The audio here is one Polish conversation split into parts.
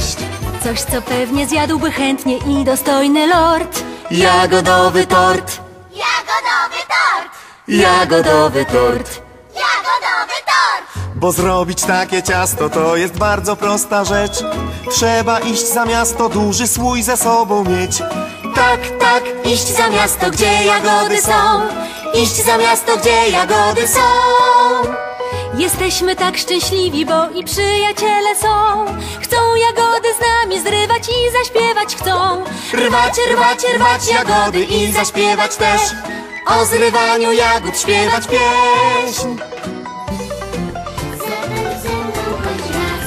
spleść. Coś, co pewnie zjadłby chętnie i dostojny lord. Jagodowy tort, Jagodowy tort! jagodowy tort. Jagodowy tort! Bo zrobić takie ciasto to jest bardzo prosta rzecz. Trzeba iść za miasto, duży słój ze sobą mieć. Tak, tak, iść za miasto, gdzie jagody są. Iść za miasto, gdzie jagody są. Jesteśmy tak szczęśliwi, bo i przyjaciele są. Chcą jagody z nami zrywać i zaśpiewać chcą. Rwać, rwać, rwać jagody i zaśpiewać też. O zrywaniu jagód śpiewać pieśń.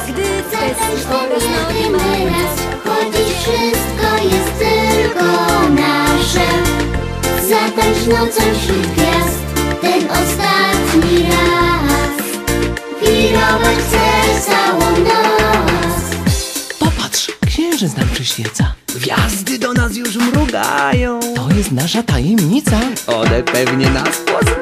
Gdy Zatańcz chcesz po raz ten nowy jedyny marzec. raz. Chodzić wszystko jest tylko nasze. Zatańcz nocą wśród Chcesz całą. Popatrz, księżyc nam przyświeca. Gwiazdy do nas już mrugają. To jest nasza tajemnica. One pewnie nas poznają.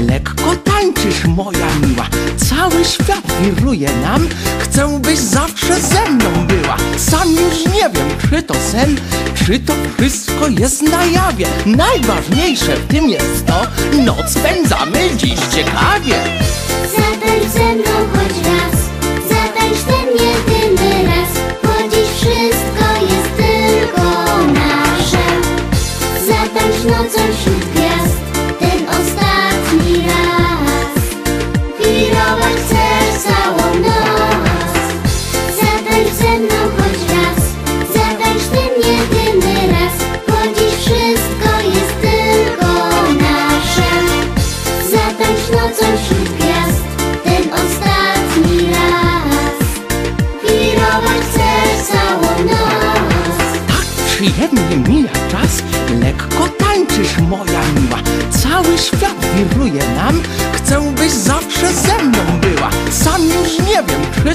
Lekko tańczysz, moja miła. Cały świat wiruje nam, chcę, byś zawsze ze mną była. Sam już nie wiem, czy to sen, czy to wszystko jest na jawie. Najważniejsze w tym jest to, noc spędzamy dziś ciekawie. Zatańcz ze mną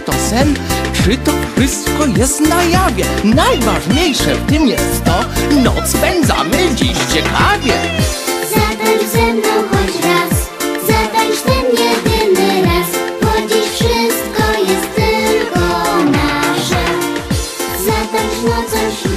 to sen, czy to wszystko jest na jawie. Najważniejsze w tym jest to, noc spędzamy dziś ciekawie. Zatańcz ze mną choć raz, zatańcz ten jedyny raz, bo dziś wszystko jest tylko nasze. Zatańcz nocą